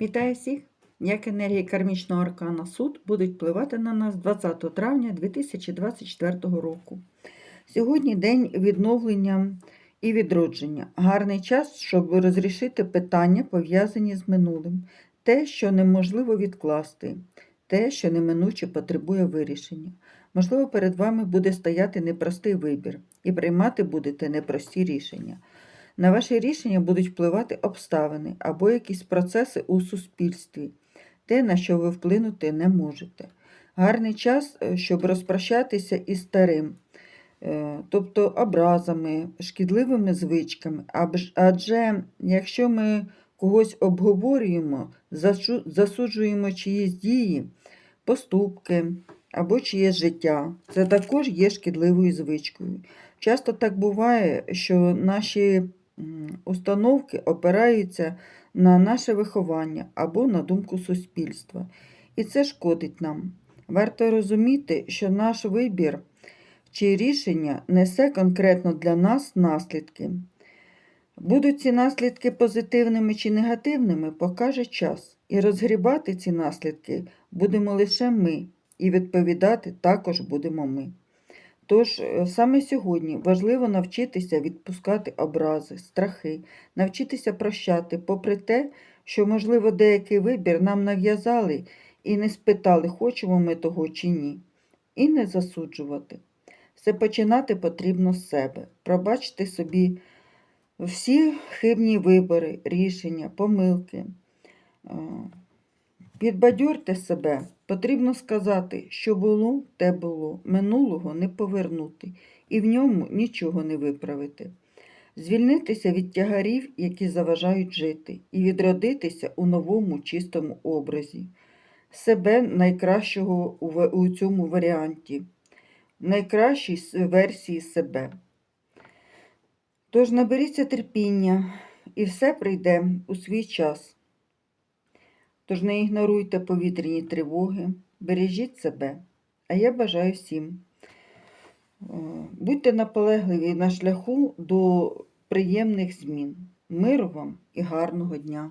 Вітаю всіх! Як енергії кармічного аркана суд будуть впливати на нас 20 травня 2024 року. Сьогодні день відновлення і відродження. Гарний час, щоб розрішити питання, пов'язані з минулим, те, що неможливо відкласти, те, що неминуче потребує вирішення. Можливо, перед вами буде стояти непростий вибір, і приймати будете непрості рішення. На ваші рішення будуть впливати обставини або якісь процеси у суспільстві, те, на що ви вплинути не можете. Гарний час, е, щоб розпрощатися із старим, е, тобто образами, шкідливими звичками. Адже якщо ми когось обговорюємо, засуджуємо чиїсь дії, поступки або чиєсь життя, це також є шкідливою звичкою. Часто так буває, що наші установки опираються на наше виховання або на думку суспільства. І це шкодить нам. Варто розуміти, що наш вибір чи рішення несе конкретно для нас наслідки. Будуть ці наслідки позитивними чи негативними, покаже час. І розгрібати ці наслідки будемо лише ми, і відповідати також будемо ми. Тож е, саме сьогодні важливо навчитися відпускати образи, страхи, навчитися прощати, попри те, що, можливо, деякий вибір нам нав'язали і не спитали, хочемо ми того чи ні, і не засуджувати. Все починати потрібно з себе, пробачте собі всі хибні вибори, рішення, помилки. Е, Підбадьорте себе. Потрібно сказати, що було, те було, минулого не повернути, і в ньому нічого не виправити. Звільнитися від тягарів, які заважають жити, і відродитися у новому чистому образі, себе найкращого у цьому варіанті, найкращій версії себе. Тож наберіться терпіння, і все прийде у свій час. Тож не ігноруйте повітряні тривоги, бережіть себе. А я бажаю всім. е, Будьте наполегливі на шляху до приємних змін. Миру вам і гарного дня!